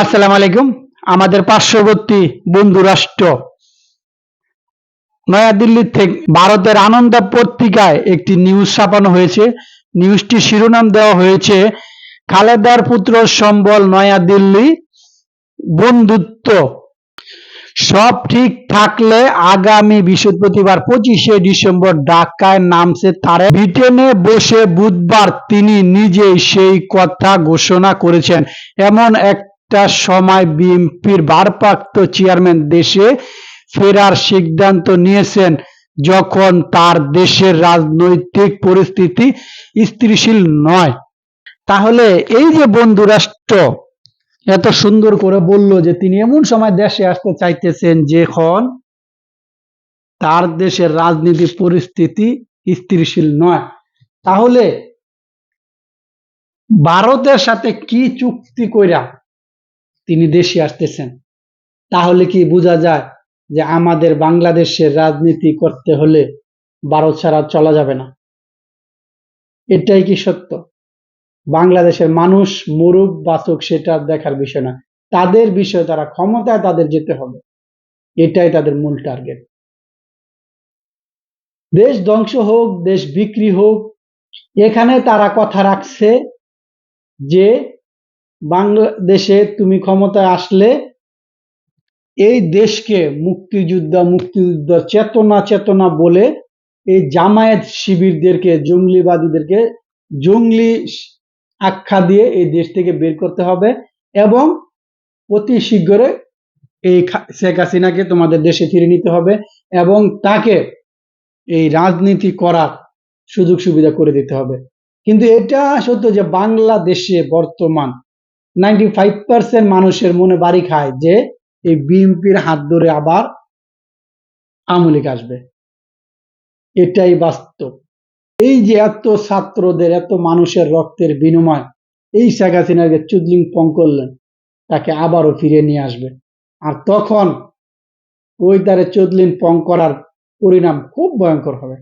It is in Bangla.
আসসালামু আলাইকুম। আমাদের পার্শ্ববর্তী বন্ধু রাষ্ট্র নয়াদিল্লি থেকে ভারতের আনন্দ পত্রিকায় একটি নিউজ ছাপানো হয়েছে। নিউজটি শিরোনাম দেওয়া হয়েছে, খালেদার পুত্র সম্বল নয়াদিল্লি, বন্ধুত্ব। সব ঠিক থাকলে আগামী বৃহস্পতিবার পঁচিশে ডিসেম্বর ঢাকায় নামছে তারে ব্রিটেনে বসে বুধবার তিনি নিজেই সেই কথা ঘোষণা করেছেন। এমন একটা সময় বিএনপির ভারপ্রাপ্ত চেয়ারম্যান দেশে ফেরার সিদ্ধান্ত নিয়েছেন যখন তার দেশের রাজনৈতিক পরিস্থিতি স্থিতিশীল নয়। তাহলে এই যে বন্ধু রাষ্ট্র এত সুন্দর করে বলল যে তিনি এমন সময় দেশে আসতে চাইতেছেন যখন তার দেশের রাজনীতি পরিস্থিতি স্থিতিশীল নয়। তাহলে ভারতের সাথে কি চুক্তি কইরা তিনি দেশে আসতেছেন। তাহলে কি বোঝা যায় যে আমাদের বাংলাদেশের রাজনীতি করতে হলে ভারত ছাড়া চলা যাবে না? এটাই কি সত্য? বাংলাদেশের মানুষ মরুক, বাঁচুক, সেটা দেখার বিষয় না। তাদের বিষয় তারা ক্ষমতায় তাদের যেতে হবে। এটাই তাদের মূল টার্গেট। দেশ ধ্বংস হোক, দেশ বিক্রি হোক, এখানে তারা কথা রাখছে যে বাংলাদেশে তুমি ক্ষমতায় আসলে এই দেশকে মুক্তিযোদ্ধা, মুক্তিযুদ্ধ চেতনা চেতনা বলে এই জামায়াত শিবিরদেরকে, জঙ্গলিবাদীদেরকে জঙ্গলি আখ্যা দিয়ে এই দেশ থেকে বের করতে হবে এবং অতি শীঘ্রই এই শেখ হাসিনাকে তোমাদের দেশে ফিরে নিতে হবে এবং তাকে এই রাজনীতি করার সুযোগ সুবিধা করে দিতে হবে। কিন্তু এটা সত্য যে বাংলাদেশে বর্তমান নাইনটি ফাইভ পার্সেন্ট মানুষের মনে বাড়ি খায় যে এই বিএনপির হাত ধরে আবার আমলিক আসবে। এটাই বাস্তব। এই যে এত ছাত্রদের, এত মানুষের রক্তের বিনিময়, এই শেখ হাসিনাকে চুদলিং পং করলেন, তাকে আবারও ফিরে নিয়ে আসবে। আর তখন ওই তারে চুদলিং পং করার পরিণাম খুব ভয়ঙ্কর হবে।